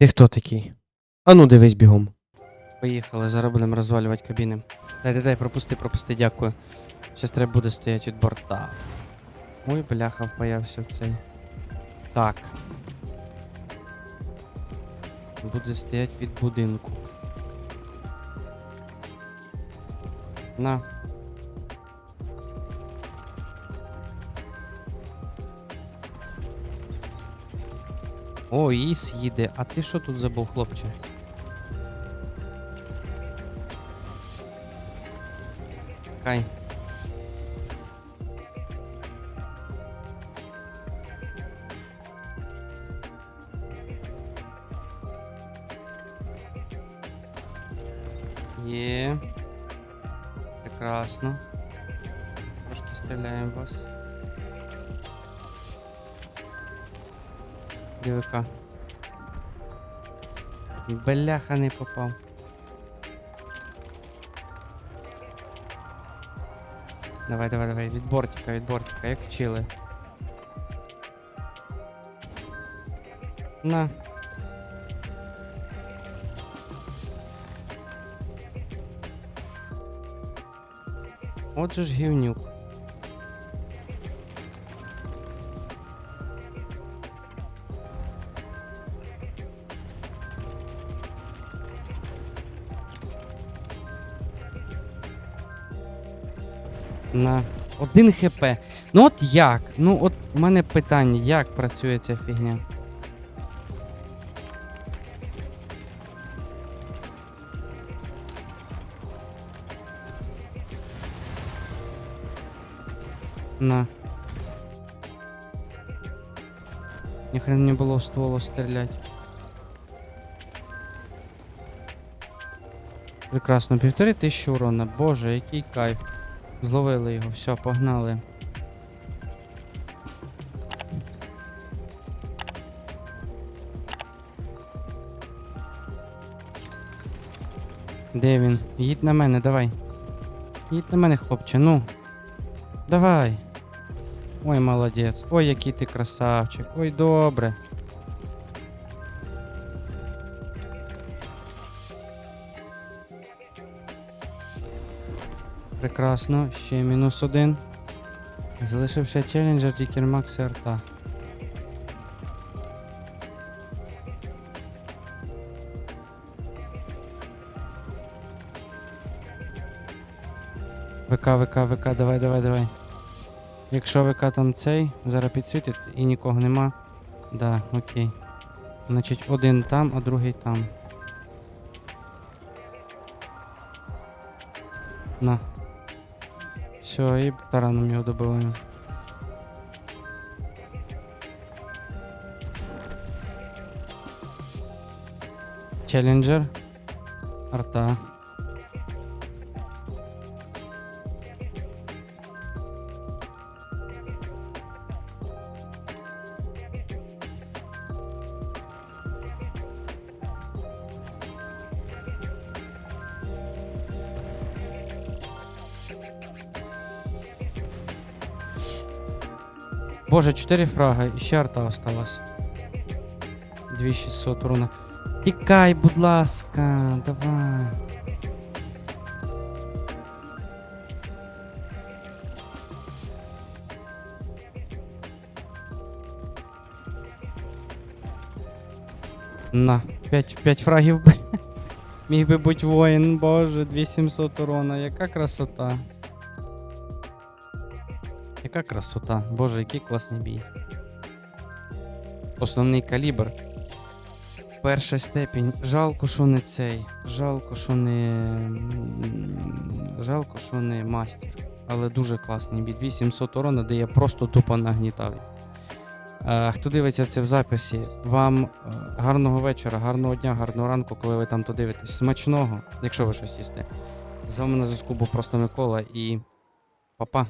Ти хто такий? А ну дивись бігом. Поїхали, зараз будемо розвалювати кабіни. Дай, дай, дай, пропусти, пропусти, дякую. Щас треба буде стояти від борта. Ой, бляха, впаявся в цей. Так. Буде стояти від будинку. На. О, Іс їде. А ти що тут забув, хлопче? Кай. Є. Прекрасно. Трошки стріляємо вас. Дивика. Бляха не попав. Давай, давай, давай, від бортика, від бортика, як вчили. На. Отже ж гівнюк. На один хп. Ну от як? Ну от у мене питання, як працює ця фігня? На. Ніхрена не було в стволу стрілять. Прекрасно, півтори тисячі урона. Боже, який кайф. Зловили його, все, погнали. Де він? Їдь на мене, давай. Їдь на мене, хлопче, ну. Давай. Ой, молодець. Ой, який ти красавчик. Ой, добре. Прекрасно, ще мінус один. Залишився челленджер тільки Макс і арта. ВК, ВК, ВК, давай, давай, давай. Якщо ВК там цей, зараз підсвітить і нікого нема. Да, окей. Значить, один там, а другий там. На. Все, і тараном його добиваємо. Челленджер. Арта. Боже, 4 фрага, і ще арта осталась. 2600 урона. Тікай, будь ласка, давай. На, 5, 5 фрагів. би. Міг би бути воїн, боже, 2700 урона, яка красота. Яка красота. Боже, який класний бій. Основний калібр. Перша степінь. Жалко, що не цей. Жалко, що не. Жалко, що не мастер. Але дуже класний бій. 2700 урона, де я просто тупо нагнітав. Е, хто дивиться це в записі, вам е, гарного вечора, гарного дня, гарного ранку, коли ви там то дивитесь. Смачного, якщо ви щось їсте. З вами на зв'язку був просто Микола і. Па-па.